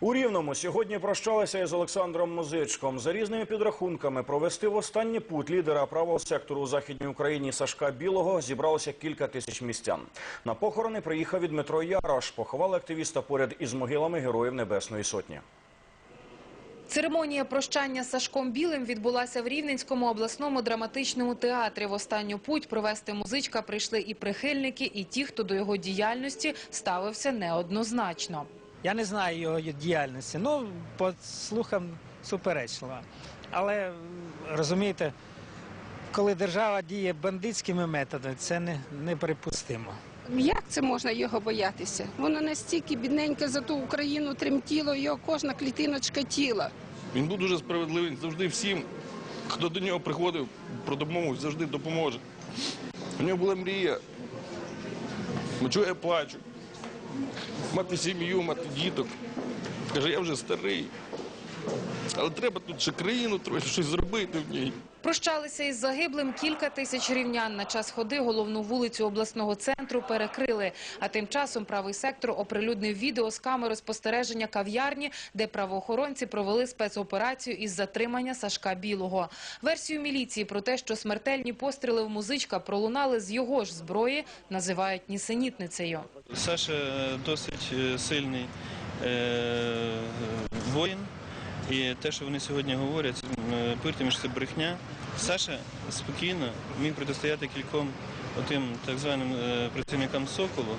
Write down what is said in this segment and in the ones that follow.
У Рівному сьогодні прощалися із Олександром Музичком. За різними підрахунками провести в останній путь лідера правого сектору у Західній Україні Сашка Білого зібралося кілька тисяч містян. На похорони приїхав і Дмитро Ярош. Поховали активіста поряд із могилами Героїв Небесної Сотні. Церемонія прощання з Сашком Білим відбулася в Рівненському обласному драматичному театрі. В останню путь провести музичка прийшли і прихильники, і ті, хто до його діяльності ставився неоднозначно. Я не знаю його діяльності. Ну, по слухам суперечлива. Але розумієте, коли держава діє бандитськими методами, це не, неприпустимо. Як це можна його боятися? Воно настільки бідненьке за ту Україну тремтіло, його кожна клітиночка тіла. Він був дуже справедливий, завжди всім, хто до нього приходив про допомогу, завжди допоможе. У нього була мрія. Чого я плачу? Мати сім'ю, мати діток. Каже, я вже старий. Але треба тут ще країну трохи щось зробити в ній. Прощалися із загиблим кілька тисяч рівнян. На час ходи головну вулицю обласного центру перекрили. А тим часом правий сектор оприлюднив відео з камери спостереження кав'ярні, де правоохоронці провели спецоперацію із затримання Сашка Білого. Версію міліції про те, що смертельні постріли в музичка пролунали з його ж зброї, називають нісенітницею. Саша е, досить е, сильний е, воїн. І те, що вони сьогодні говорять, е, повірте це брехня. Саша спокійно міг протистояти кільком отим так званим е, працівникам Соколу.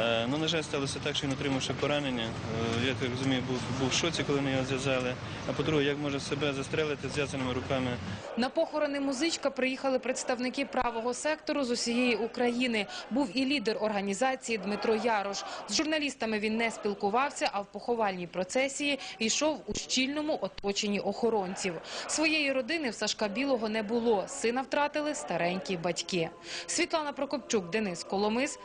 Е, Ну, на жаль, сталося так, що він отримав ще поранення. Е, Я розумію, був, був в шоці, коли вони його зв'язали. А по-друге, як може себе застрелити зв'язаними руками На похорони музичка приїхали представники правого сектору з усієї України. Був і лідер організації Дмитро Ярош. З журналістами він не спілкувався, а в поховальній процесії йшов у щільному оточенні охоронців. Своєї родини в Сашка Білого не було. Сина втратили старенькі батьки. Світлана Прокопчук, Денис Коломис.